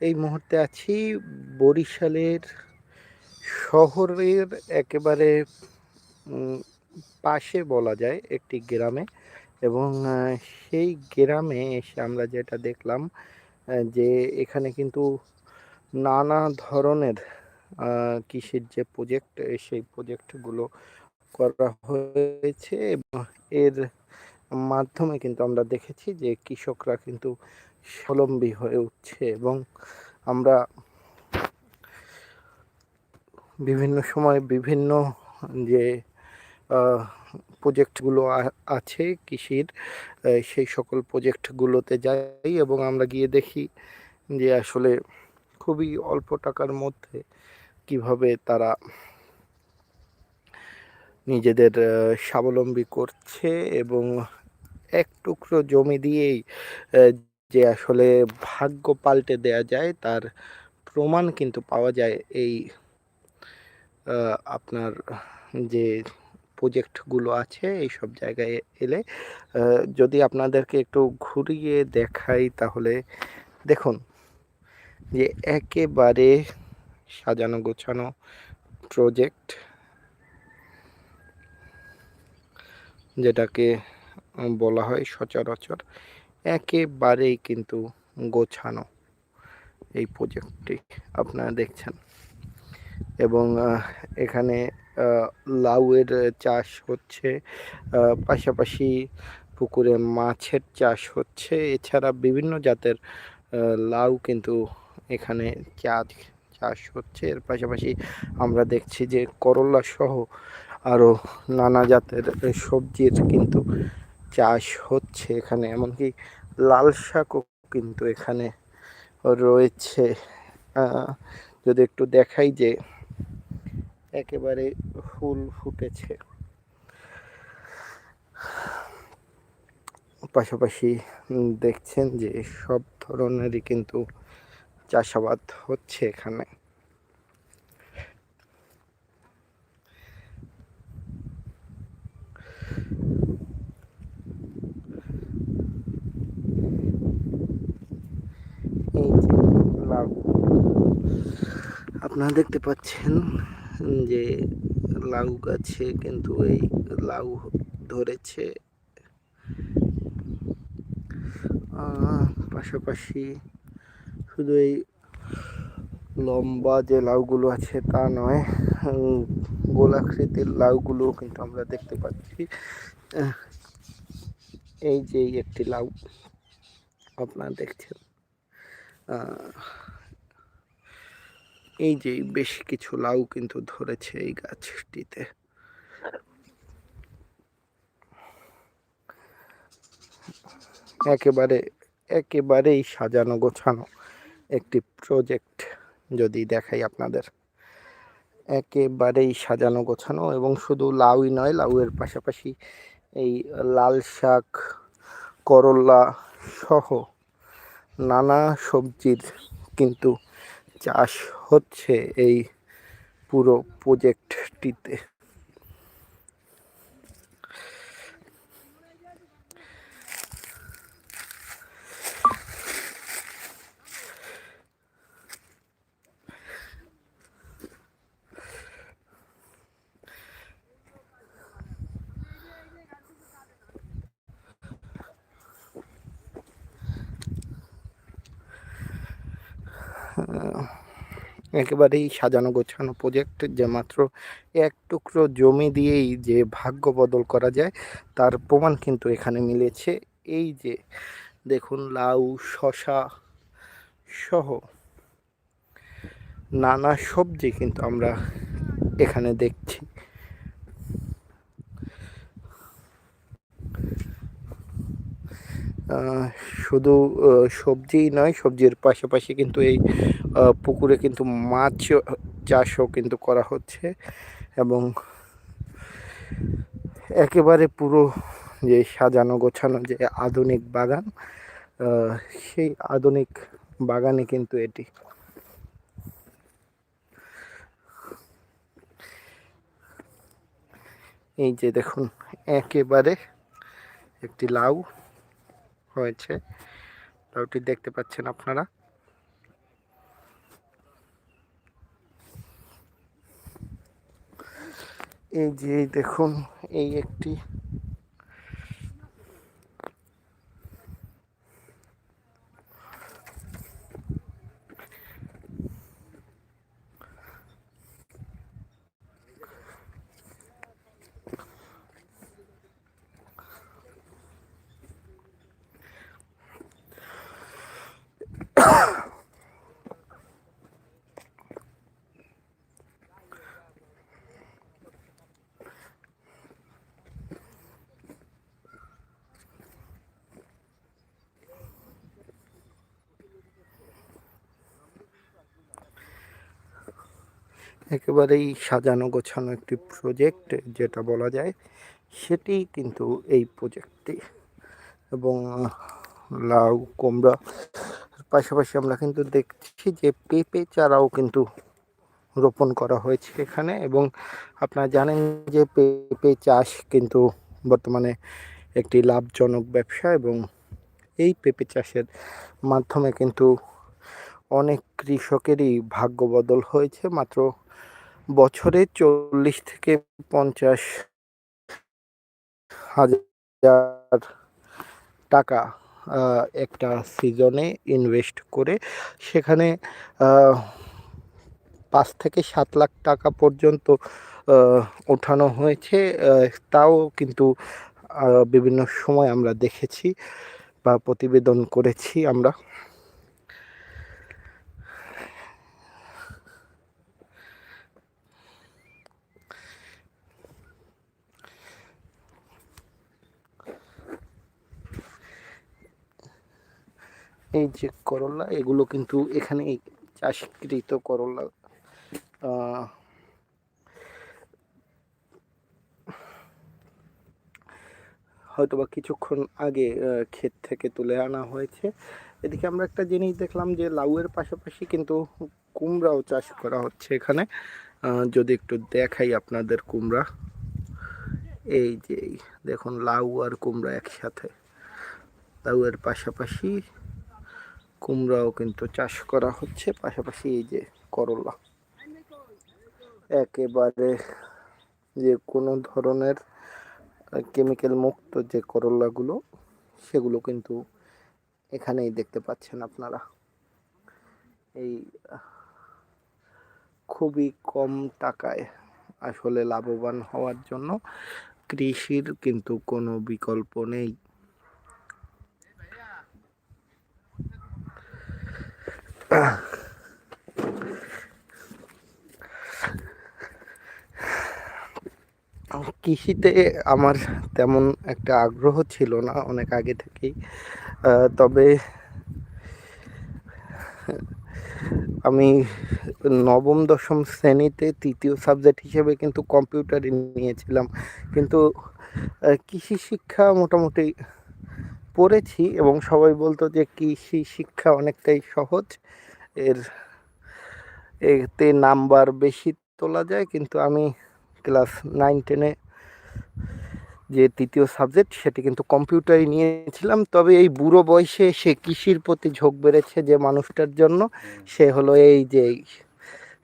এই মুহূর্তে আছি বরিশালের শহরের একেবারে পাশে বলা যায় একটি গ্রামে এবং সেই গ্রামে এসে আমরা যেটা দেখলাম যে এখানে কিন্তু নানা ধরনের কৃষির যে প্রজেক্ট সেই প্রজেক্টগুলো করা হয়েছে এবং এর মাধ্যমে কিন্তু আমরা দেখেছি যে কৃষকরা কিন্তু স্বাবলম্বী হয়ে উঠছে এবং আমরা বিভিন্ন সময় বিভিন্ন যে প্রজেক্টগুলো আছে কৃষির সেই সকল প্রজেক্টগুলোতে যাই এবং আমরা গিয়ে দেখি যে আসলে খুবই অল্প টাকার মধ্যে কীভাবে তারা নিজেদের স্বাবলম্বী করছে এবং এক টুকরো জমি দিয়েই যে আসলে ভাগ্য পাল্টে দেয়া যায়, তার প্রমাণ কিন্তু পাওয়া যায় এই আপনার যে প্রজেক্টগুলো আছে এই সব জায়গায় এলে। যদি আপনাদেরকে একটু ঘুরিয়ে দেখাই তাহলে দেখুন যে একেবারে সাজানো গোছানো প্রজেক্ট যেটাকে বলা হয় সচরাচর একেবারেই কিন্তু গোছানো এই প্রজেক্টটি আপনারা দেখছেন। এবং এখানে লাউয়ের চাষ হচ্ছে পাশাপাশি পুকুরে মাছের চাষ হচ্ছে। এছাড়া বিভিন্ন জাতের লাউ কিন্তু এখানে চাষ চাষ হচ্ছে। এর পাশাপাশি আমরা দেখছি যে করলা সহ আরও নানা জাতের সবজির কিন্তু চাষ হচ্ছে এখানে, এমনকি লাল শাকও কিন্তু এখানে রয়েছে। যদি একটু দেখাই যে একেবারে ফুল ফুটেছে। পাশাপাশি দেখছেন যে সব ধরনেরই কিন্তু চাষাবাদ হচ্ছে এখানে। আপনারা দেখতে পাচ্ছেন যে লাউ গাছে কিন্তু এই লাউ ধরেছে। পাশাপাশি শুধু এই লম্বা যে লাউগুলো আছে তা নয়, গোলাকৃতির লাউগুলো কিন্তু আমরা দেখতে পাচ্ছি। এই যে একটি লাউ, আপনারা দেখছেন। এই যে বেশ কিছু লাউ কিন্তু ধরেছে এই গাছটিতে। একেবারে, একেবারেই সাজানো গোছানো একটি প্রজেক্ট যদি দেখাই আপনাদের। একেবারেই সাজানো গোছানো এবং শুধু লাউই নয়, লাউয়ের পাশাপাশি এই লাল শাক, করলা সহ নানা সবজির কিন্তু চাষ হচ্ছে এই পুরো প্রজেক্টটিতে একেবারেই সাজানো গোছানো প্রজেক্ট যে মাত্র এক টুকরো জমি দিয়েই যে ভাগ্য বদল করা যায়, তার প্রমাণ কিন্তু এখানে মিলেছে। এই যে দেখুন, লাউ শশা সহ নানা সবজি কিন্তু আমরা এখানে দেখছি। শুধু সবজিই নয়, সবজির পাশাপাশি কিন্তু এই পুকুরে কিন্তু মাছ চাষও কিন্তু করা হচ্ছে এবং একেবারে পুরো যে সাজানো গোছানো যে আধুনিক বাগান সেই আধুনিক বাগানে কিন্তু এটি। এই যে দেখুন, একেবারে একটি লাউ। হয়েছে। লাউটি দেখতে পাচ্ছেন আপনারা। এই যে দেখুন এই একটি একেবারেই সাজানো গোছানো একটি প্রজেক্ট যেটা বলা যায় সেটি কিন্তু এই প্রজেক্টটি এবং লাউ, কুমড়া পাশাপাশি আমরা কিন্তু দেখছি যে পেঁপে চারাও কিন্তু রোপণ করা হয়েছে এখানে। এবং আপনারা জানেন যে পেঁপে চাষ কিন্তু বর্তমানে একটি লাভজনক ব্যবসা এবং এই পেঁপে চাষের মাধ্যমে কিন্তু অনেক কৃষকেরই ভাগ্য বদল হয়েছে। মাত্র বছরে চল্লিশ থেকে পঞ্চাশ হাজার টাকা একটা সিজনে ইনভেস্ট করে সেখানে পাঁচ থেকে সাত লাখ টাকা পর্যন্ত ওঠানো হয়েছে। তাও কিন্তু বিভিন্ন সময় আমরা দেখেছি বা প্রতিবেদন করেছি আমরা। এই যে করলা এগুলো কিন্তু এখানে চাষকৃত করলা। আহ, হয়তোবা কিছুক্ষণ আগে ক্ষেত থেকে তুলে আনা হয়েছে। এদিকে আমরা একটা জিনিস দেখলাম যে লাউয়ের পাশাপাশি কিন্তু কুমড়াও চাষ করা হচ্ছে এখানে। যদি একটু দেখাই আপনাদের কুমড়া। এই যে দেখুন লাউ আর কুমড়া একসাথে। লাউয়ের পাশাপাশি কুমড়াও কিন্তু চাষ করা হচ্ছে, পাশাপাশি এই যে করলা। একেবারে যে কোনো ধরনের কেমিক্যাল মুক্ত যে করলাগুলো, সেগুলো কিন্তু এখানেই দেখতে পাচ্ছেন আপনারা। এই, খুবই কম টাকায় আসলে লাভবান হওয়ার জন্য কৃষির কিন্তু কোনো বিকল্প নেই। কৃষিতে আমার তেমন একটা আগ্রহ ছিল না অনেক আগে থেকেই। তবে আমি নবম, দশম শ্রেণীতে তৃতীয় সাবজেক্ট হিসেবে কিন্তু কম্পিউটার নিয়েছিলাম। কিন্তু কৃষি শিক্ষা মোটামুটি পড়েছি এবং সবাই বলতো যে কৃষি শিক্ষা অনেকটাই সহজ। এর, এতে নাম্বার বেশি তোলা যায়, কিন্তু আমি ক্লাস নাইন, টেনে যে তৃতীয় সাবজেক্ট সেটি কিন্তু কম্পিউটারই নিয়েছিলাম। তবে এই বুড়ো বয়সে সে কৃষির প্রতি ঝোঁক বেড়েছে যে মানুষটার জন্য। সে হলো এই যে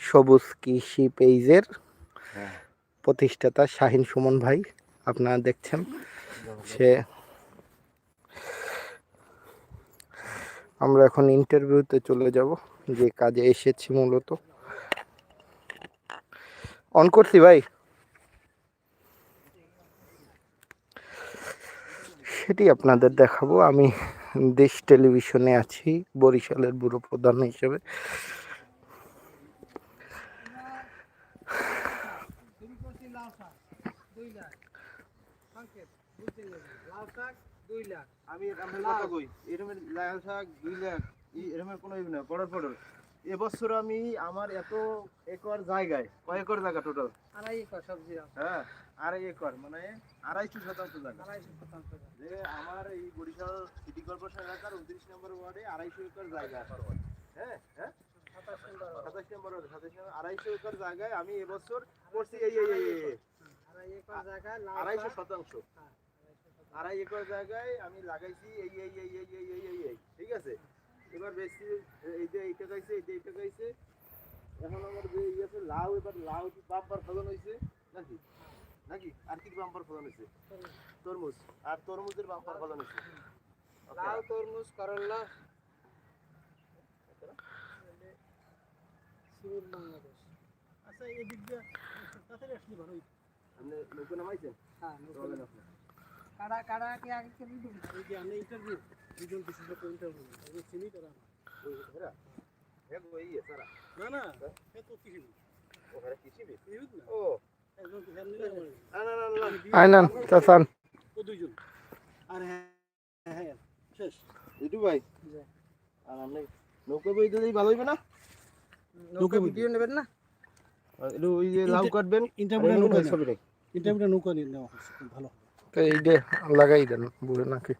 সবুজ কৃষি পেজের হ্যাঁ। প্রতিষ্ঠাতা শাহিন সুমন ভাই আপনারা দেখছেন। সে আমরা এখন ইন্টারভিউতে চলে যাব যে কাজে এসেছি মূলত। অন করছি ভাই। সেটি আপনাদের দেখাবো। আমি দেশ টেলিভিশনে আছি, বরিশালের ব্যুরো প্রধান হিসেবে। আমি লাল শাক দুই লাখ, ই এরকমের কোনো পড়ার পড়ার এবছর আমি আমার এত একর জায়গায় কয় একর জায়গা টোটাল আড়াই একর সবজি হ্যাঁ আড়াই একর মানে আড়াইশো শতাংশ জায়গা যে আমার এই বরিশাল সিটি কর্পোরেশন এলাকার উনত্রিশ নম্বর ওয়ার্ডে আড়াইশো একর জায়গা হ্যাঁ হ্যাঁ আমি লাগাইছি এই ঠিক আছে এবার বেশি এই যে এইটা গাইছে এই যে এইটা গাইছে। এখন আমার যে ইয়ে আছে লাউ এবার লাউ কি বাম্পার ফলন হয়েছে নাকি? নাকি? আর কি বাম্পার ফলন হয়েছে তরমুজ। আর তরমুজের বাম্পার ফলন হয়েছে. লাউ তরমুজ বাংলাদেশ। আচ্ছা এদিক দিয়ে তাড়াতাড়ি আসলে ভালো হইতো। আপনি নৌকো নামাইছেন? হ্যাঁ চলেন আপনি। কাড়া কাড়া কি আগে এই যে আমি ইন্টারভিউ দুজন বিশেষজ্ঞ ইন্টারভিউ আমি চিনি তারা না না তো কিছু ওখানে ও একজন তো না না না আইনান চাচান ও দুইজন। আর হ্যাঁ হ্যাঁ হ্যাঁ শেষ। ইটু ভাই। আর আপনি নৌকো বই দিলেই ভালো হইবে না? নৌকা ভিডিও নেবেন না? একটু ওই যে লাউ কাটবেন আর ইন্টারভিউটা নৌকা ছবিটাই ইন্টারভিউটা নৌকা নিয়ে নেওয়া ভালো। এই যে লাগাই দেন বুড়ে নাকি।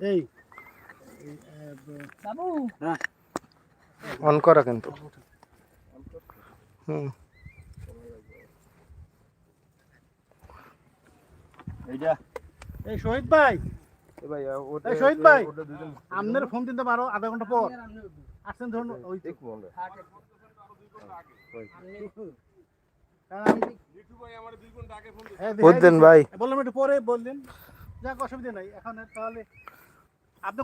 এই। বাবু। অন করা কিন্তু। হুম। এইটা এই শহীদ ভাই। এ ভাই ওটা শহীদ ভাই। আপনার ফোন দিতে পারো আধা ঘণ্টা পর। আসছেন ধরুন ওই দেখব আমরা হ্যাঁ, ভাই। বললাম একটু পরে বললেন যাক অসুবিধা নাই। এখন তাহলে আপনি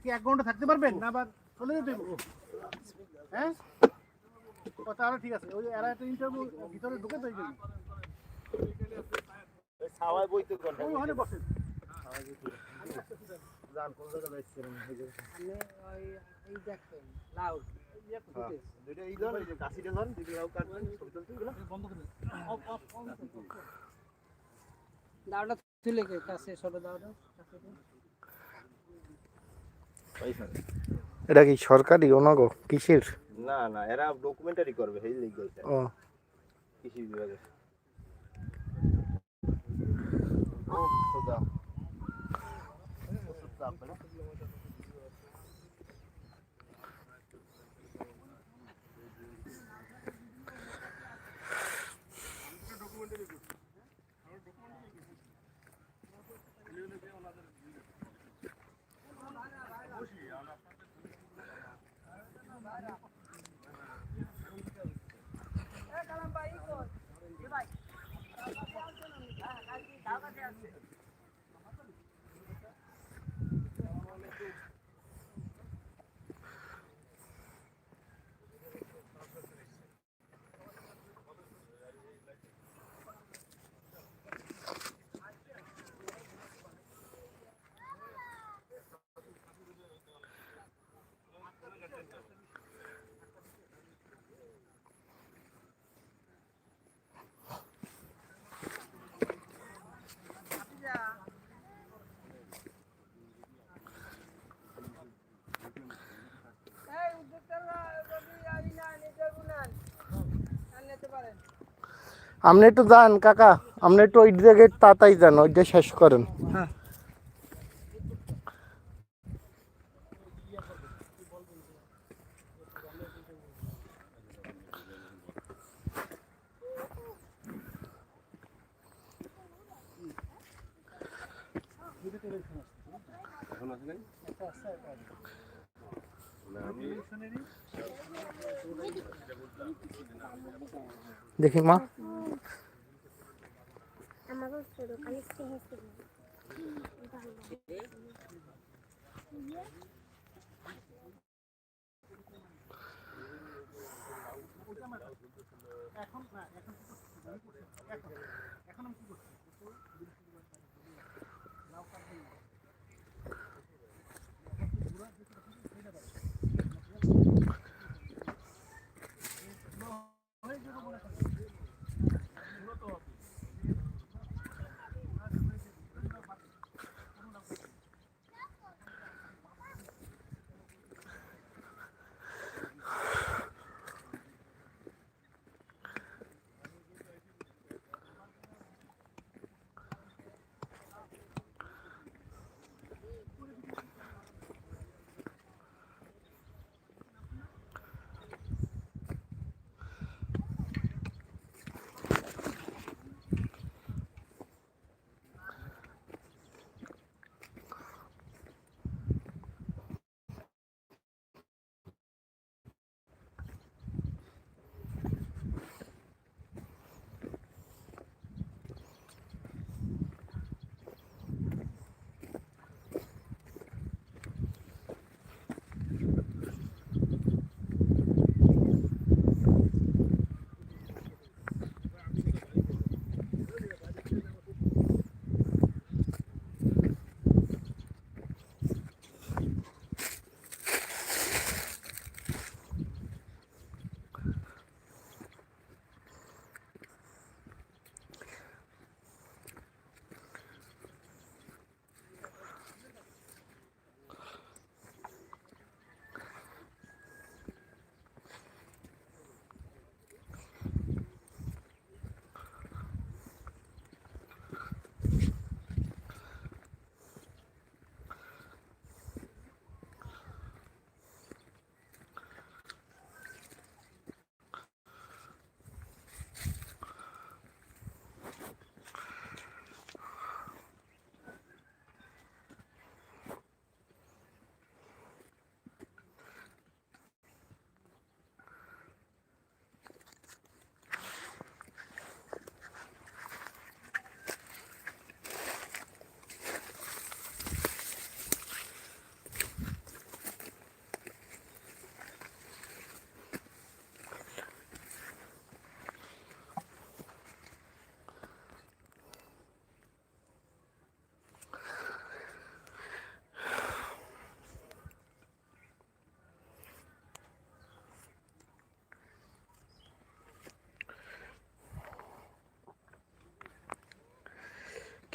কি এক ঘণ্টা থাকতে পারবেন? না আবার চলে যেতে? হ্যাঁ? ও তাহলে ঠিক আছে। ওই এরা একটা ইন্টারভিউ ভিতরে ঢুকে তো এই জন্য। ছাওয়ায় বইতে ওই ওখানে বসেন। জান কোন জায়গা যাচ্ছেন এই যে আপনি ওই এই ইয়ে হ্যাঁ, না দাওটা তুলে কে কাছে ছোট দাওটা। এটা কি সরকারি ওনাগো কিসের? না না এরা ডকুমেন্টারি করবে এই লিগ ও। কৃষি বিভাগে। ও খোদা। আপনি একটু যান, কাকা। আপনি একটু ওই জায়গায় তাড়াতাড়ি যান ওইটা শেষ করেন। দেখি আছে এখন না এখন এখন কি করছি?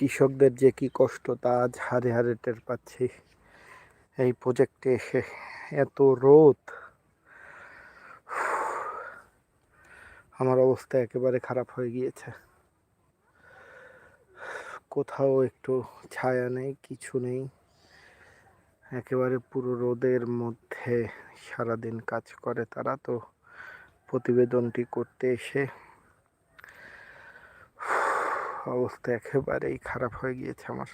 কৃষকদের যে কি কষ্ট, তা আজ হারে হারে টের পাচ্ছি। এই প্রজেক্টে এসে এত রোদ। আমার অবস্থা একেবারে খারাপ হয়ে গিয়েছে। কোথাও একটু ছায়া নেই, কিছু নেই। একেবারে পুরো রোদের মধ্যে সারাদিন কাজ করে তারা, তো প্রতিবেদনটি করতে এসে অবস্থা একেবারেই খারাপ হয়ে গিয়েছে আমার।